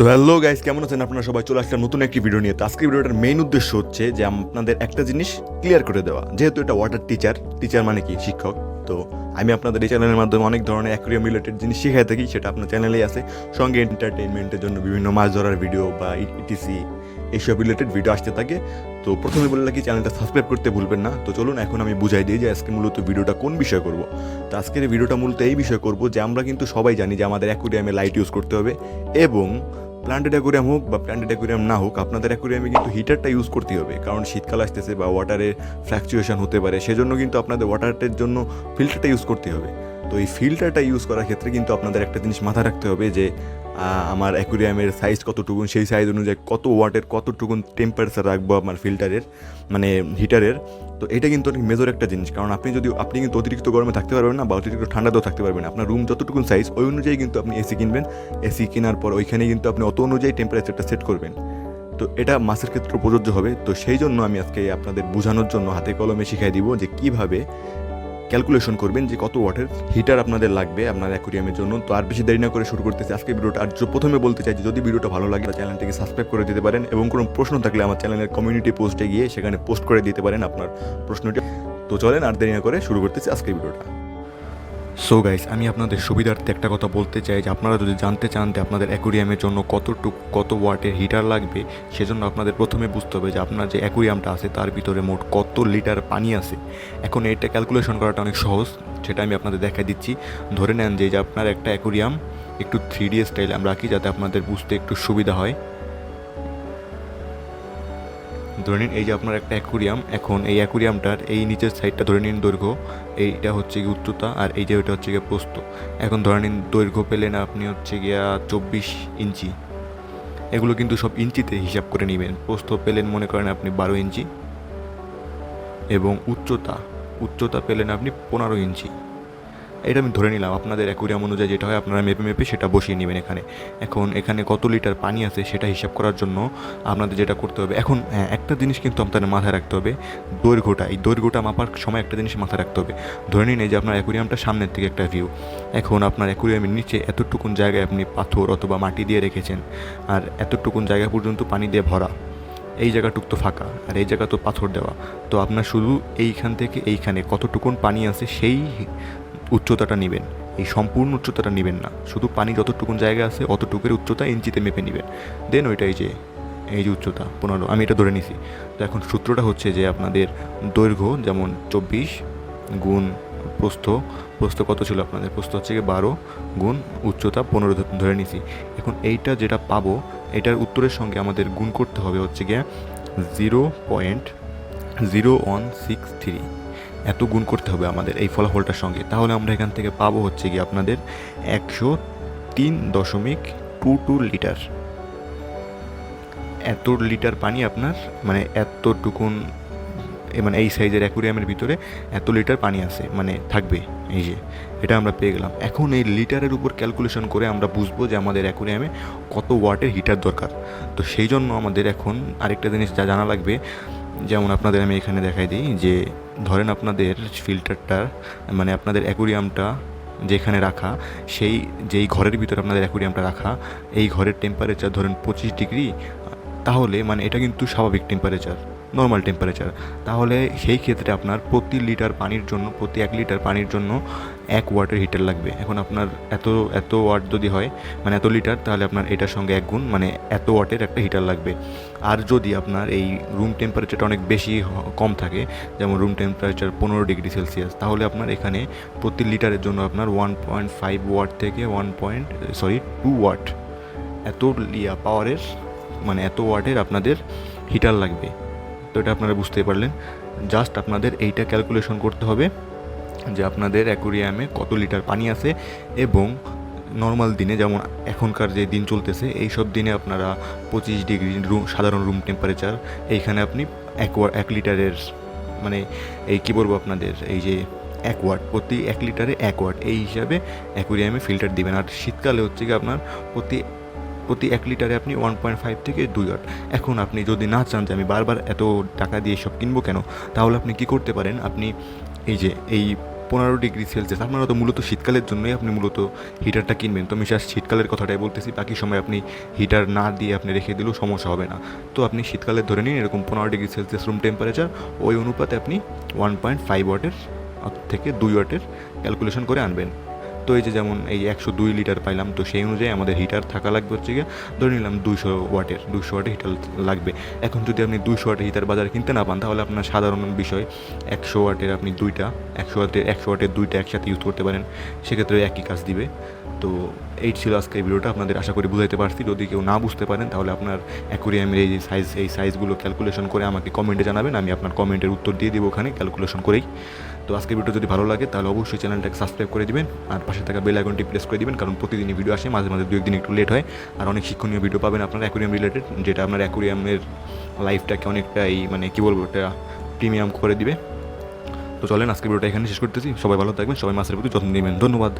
তো hello guys, কেমন আছেন আপনারা সবাই? চলে আসলাম নতুন একটি ভিডিও নিয়ে। তো আজকের ভিডিওটার মেইন উদ্দেশ্য হচ্ছে যে আপনাদের একটা জিনিস ক্লিয়ার করে দেওয়া। যেহেতু এটা ওয়াটার টিচার টিচার মানে কি? শিক্ষক। তো আমি আপনাদের এই চ্যানেলের মাধ্যমে অনেক ধরনের অ্যাকুরিয়াম রিলেটেড জিনিস শিখাই থাকি, সেটা আপনার চ্যানেলেই আছে। সঙ্গে এন্টারটেইনমেন্টের জন্য বিভিন্ন মাছ ধরার ভিডিও বা ইটিসি এইসব রিলেটেড ভিডিও আসতে থাকে। তো প্রথমে বলে রাখি চ্যানেলটা সাবস্ক্রাইব করতে ভুলবেন না। তো চলুন, এখন আমি বুঝাই দিই যে আজকে মূলত ভিডিওটা কোন বিষয় করব। তো আজকের ভিডিওটা মূলত এই বিষয় করব যে আমরা কিন্তু সবাই জানি যে আমাদের অ্যাকুরিয়ামে লাইট ইউজ করতে হবে এবং প্লান্টেড অ্যাকুরিয়াম হোক বা প্ল্যান্টেড অ্যাকুরিয়াম না হোক, আপনাদের অ্যাকুরিয়ামে কিন্তু হিটারটা ইউজ করতে হবে। কারণ শীতকাল আসতেছে বা ওয়াটারের ফ্ল্যাকচুয়েশন হতে পারে, সেজন্য কিন্তু আপনাদের ওয়াটারের জন্য ফিল্টারটা ইউজ করতে হবে। তো এই ফিল্টারটা ইউজ করার ক্ষেত্রে কিন্তু আপনাদের একটা জিনিস মাথায় রাখতে হবে যে আমার অ্যাকুরিয়ামের সাইজ কতটুকুন, সেই সাইজ অনুযায়ী কত ওয়াটের কতটুকুন টেম্পারেচার রাখব আমার ফিল্টারের মানে হিটারের তো এটা কিন্তু অনেক মেজর একটা জিনিস, কারণ আপনি যদি, আপনি কিন্তু অতিরিক্ত গরমে থাকতে পারবেন না বা অতিরিক্ত ঠান্ডাতেও থাকতে পারবেন। আপনার রুম যতটুকুন সাইজ ওই অনুযায়ী কিন্তু আপনি এসি কিনবেন। এসি কেনার পর ওইখানে কিন্তু আপনি অত অনুযায়ী টেম্পারেচারটা সেট করবেন। তো এটা মাছের ক্ষেত্রে প্রযোজ্য হবে। তো সেই জন্য আমি আজকে আপনাদের বোঝানোর জন্য হাতে কলমে শিখাই দিব যে কীভাবে ক্যালকুলেশন করবেন যে কত ওয়াটের হিটার আপনাদের লাগবে আপনার অ্যাকোরিয়ামের জন্য। তো আর বেশি দেরি না করে শুরু করতেছি আজকে ভিডিওটা আর প্রথমে বলতে চাই যদি ভিডিওটা ভালো লাগে চ্যানেলটিকে সাবস্ক্রাইব করে দিতে পারেন এবং কোনো প্রশ্ন থাকলে আমার চ্যানেলের কমিউনিটি পোস্টে গিয়ে সেখানে পোস্ট করে দিতে পারেন আপনার প্রশ্নটি। তো চলেন আর দেরি না করে শুরু করতেছি আজকের ভিডিওটা সো গাইস আমি আপনাদের সুবিধার্থে একটা কথা বলতে চাই যে আপনারা যদি জানতে চান যে আপনাদের অ্যাকুরিয়ামের জন্য কতটুকু, কত ওয়াটের হিটার লাগবে, সেজন্য আপনাদের প্রথমে বুঝতে হবে যে আপনার যে অ্যাকুরিয়ামটা আছে তার ভিতরে মোট কত লিটার পানি আছে। এখন এটা ক্যালকুলেশন করাটা অনেক সহজ, সেটা আমি আপনাদের দেখাই দিচ্ছি। ধরে নেন যে যে আপনার একটা অ্যাকুরিয়াম, একটু থ্রি ডি স্টাইল আমরা রাখি যাতে আপনাদের বুঝতে একটু সুবিধা হয়। ধরে নিন, এই যে আপনার একটা অ্যাকুরিয়াম, এখন এই অ্যাকুরিয়ামটার এই নিচের সাইডটা ধরে নিন দৈর্ঘ্য, এইটা হচ্ছে গিয়ে উচ্চতা, আর এই যে ওইটা হচ্ছে গিয়ে প্রস্থ। এখন ধরে নিন, দৈর্ঘ্য পেলেন আপনি হচ্ছে গিয়া চব্বিশ ইঞ্চি। এগুলো কিন্তু সব ইঞ্চিতে হিসাব করে নেবেন। প্রস্থ পেলেন মনে করেন আপনি বারো ইঞ্চি এবং উচ্চতা উচ্চতা পেলেন আপনি পনেরো ইঞ্চি। এটা আমি ধরে নিলাম, আপনাদের অ্যাকুরিয়াম অনুযায়ী যেটা হয়, আপনারা মেপে মেপে সেটা বসিয়ে নেবেন এখানে। এখন এখানে কত লিটার পানি আছে সেটা হিসাব করার জন্য আপনাদের যেটা করতে হবে। এখন হ্যাঁ একটা জিনিস কিন্তু আপনাদের মাথায় রাখতে হবে, দৈর্ঘ্যটা। এই দৈর্ঘ্যটা মাপার সময় একটা জিনিস মাথায় রাখতে হবে। ধরে নিন এই যে আপনার অ্যাকুরিয়ামটা সামনের থেকে একটা ভিউ এখন আপনার অ্যাকুরিয়ামের নিচে এতটুকুন জায়গায় আপনি পাথর অথবা মাটি দিয়ে রেখেছেন, আর এতটুকুন জায়গা পর্যন্ত পানি দিয়ে ভরা। এই জায়গাটুক তো ফাঁকা, আর এই জায়গা তো পাথর দেওয়া। তো আপনার শুধু এইখান থেকে এইখানে কতটুকুন পানি আছে সেই উচ্চতাটা নেবেন। এই সম্পূর্ণ উচ্চতাটা নেবেন না। শুধু পানি যতটুকুন জায়গা আছে, অতটুকুর উচ্চতা ইঞ্চিতে মেপে নেবেন। দেন ওইটাই যে, এই যে উচ্চতা, পনেরো, আমি এটা ধরে নিছি। তো এখন সূত্রটা হচ্ছে যে, আপনাদের দৈর্ঘ্য যেমন চব্বিশ গুণ প্রস্থ প্রস্থ কত ছিল আপনাদের? প্রস্থ হচ্ছে গিয়ে বারো গুণ উচ্চতা পনেরো ধরে নিছি। এখন এইটা যেটা পাবো, এটার উত্তরের সঙ্গে আমাদের গুণ করতে হবে হচ্ছে গিয়ে zero point zero one six three. এত গুণ করতে হবে আমাদের এই ফলাফলটার সঙ্গে। তাহলে আমরা এখান থেকে পাবো হচ্ছে কি আপনাদের একশো তিন দশমিক টু টু লিটার। এত লিটার পানি আপনার মানে এতটুকুন মানে এই সাইজের অ্যাকুরিয়ামের ভিতরে এত লিটার পানি আছে মানে থাকবে, এই যে, এটা আমরা পেয়ে গেলাম। এখন এই লিটারের উপর ক্যালকুলেশন করে আমরা বুঝব যে আমাদের অ্যাকুরিয়ামে কত ওয়াটের হিটার দরকার। তো সেই জন্য আমাদের এখন আরেকটা জিনিস যা জানা লাগবে, যেমন আপনাদের আমি এখানে দেখাই দিই যে ধরেন আপনাদের ফিল্টারটা মানে আপনাদের অ্যাকুরিয়ামটা যেখানে রাখা, সেই, যেই ঘরের ভিতরে আপনাদের অ্যাকুরিয়ামটা রাখা, এই ঘরের টেম্পারেচার ধরেন পঁচিশ ডিগ্রি, তাহলে মানে এটা কিন্তু স্বাভাবিক টেম্পারেচার নর্মাল টেম্পারেচার তাহলে সেই ক্ষেত্রে আপনার প্রতি লিটার পানির জন্য, প্রতি এক লিটার পানির জন্য এক ওয়াটের হিটার লাগবে। এখন আপনার এত এত ওয়াট যদি হয় মানে এত লিটার তাহলে আপনার এটার সঙ্গে এক গুণ মানে এত ওয়াটের একটা হিটার লাগবে। আর যদি আপনার এই রুম টেম্পারেচারটা অনেক বেশি কম থাকে, যেমন রুম টেম্পারেচার পনেরো ডিগ্রি সেলসিয়াস তাহলে আপনার এখানে প্রতি লিটারের জন্য আপনার ওয়ান পয়েন্ট ফাইভ ওয়াট থেকে one point sorry two watt এত লিয়া পাওয়ারের মানে এত ওয়াটের আপনাদের হিটার লাগবে। তো এটা আপনারা বুঝতেই পারলেন। জাস্ট আপনাদের এইটা ক্যালকুলেশন করতে হবে যে আপনাদের অ্যাকুরিয়ামে কত লিটার পানি আছে এবং নর্মাল দিনে যেমন এখনকার যে দিন চলতেছে এই সব দিনে আপনারা পঁচিশ ডিগ্রি রুম সাধারণ রুম টেম্পারেচার এইখানে আপনি এক এক লিটারের মানে এই কী বলব আপনাদের, এই যে এক প্রতি এক লিটারে এক এই হিসাবে অ্যাকুরিয়ামে ফিল্টার দিবেন। আর শীতকালে হচ্ছে কি আপনার প্রতি প্রতি এক লিটারে আপনি ওয়ান পয়েন্ট ফাইভ থেকে দুই ওয়াট এখন আপনি যদি না চান যে আমি বারবার এত টাকা দিয়ে সব কিনবো কেন, তাহলে আপনি কি করতে পারেন? আপনি এই যে, এই পনেরো ডিগ্রি সেলসিয়াস আপনারা তো মূলত শীতকালের জন্যই আপনি মূলত হিটারটা কিনবেন। তো আমি জাস্ট শীতকালের কথাটাই বলতেছি, বাকি সময় আপনি হিটার না দিয়ে আপনি রেখে দিলেও সমস্যা হবে না। তো আপনি শীতকালে ধরে নিন, এরকম পনেরো ডিগ্রি সেলসিয়াস রুম টেম্পারেচার ওই অনুপাতে আপনি ওয়ান পয়েন্ট ফাইভ ওয়াটের থেকে দুই ওয়াটের ক্যালকুলেশন করে আনবেন। তো এই যে যেমন এই একশো দুই লিটার পাইলাম, তো সেই অনুযায়ী আমাদের হিটার থাকা লাগবে হচ্ছে গিয়ে, ধরে নিলাম দুইশো ওয়াটের দুইশো ওয়াটের হিটার লাগবে। এখন যদি আপনি দুইশো ওয়াটের হিটার বাজারে কিনতে না পান, তাহলে আপনার সাধারণ বিষয়, একশো ওয়াটের আপনি দুইটা, একশো ওয়াটের একশো ওয়াটের দুইটা একসাথে ইউজ করতে পারেন, সেক্ষেত্রে একই কাজ দিবে। তো এই ছিল আজকে এই ভিডিওটা, আপনাদের আশা করি বুঝাইতে পারছি। যদি কেউ না বুঝতে পারেন, তাহলে আপনার অ্যাকোরিয়ামের এই সাইজ এই সাইজগুলো ক্যালকুলেশন করে আমাকে কমেন্টে জানাবেন, আমি আপনার কমেন্টের উত্তর দিয়ে দেবো ওখানে ক্যালকুলেশন করেই। তো আজকের ভিডিও যদি ভালো লাগে, তাহলে অবশ্যই চ্যানেলটাকে সাবস্ক্রাইব করে দিবেন আর পাশে থাকা বেল আইকনটি প্রেস করে দিবেন, কারণ প্রতিদিনই ভিডিও আসে, মাঝে মাঝে দু একদিন একটু লেট হয়। আর অনেক শিক্ষণীয় ভিডিও পাবেন আপনার অ্যাকোরিয়াম রিলেটেড যেটা আপনার অ্যাকোরিয়ামের লাইফটাকে অনেকটাই মানে কী বলব এটা প্রিমিয়াম করে দিবে। তো চলেন, আজকের ভিডিওটা এখানে শেষ করতেছি। সবাই ভালো থাকবেন, সবাই মাছের প্রতি যত্ন নেবেন। ধন্যবাদ।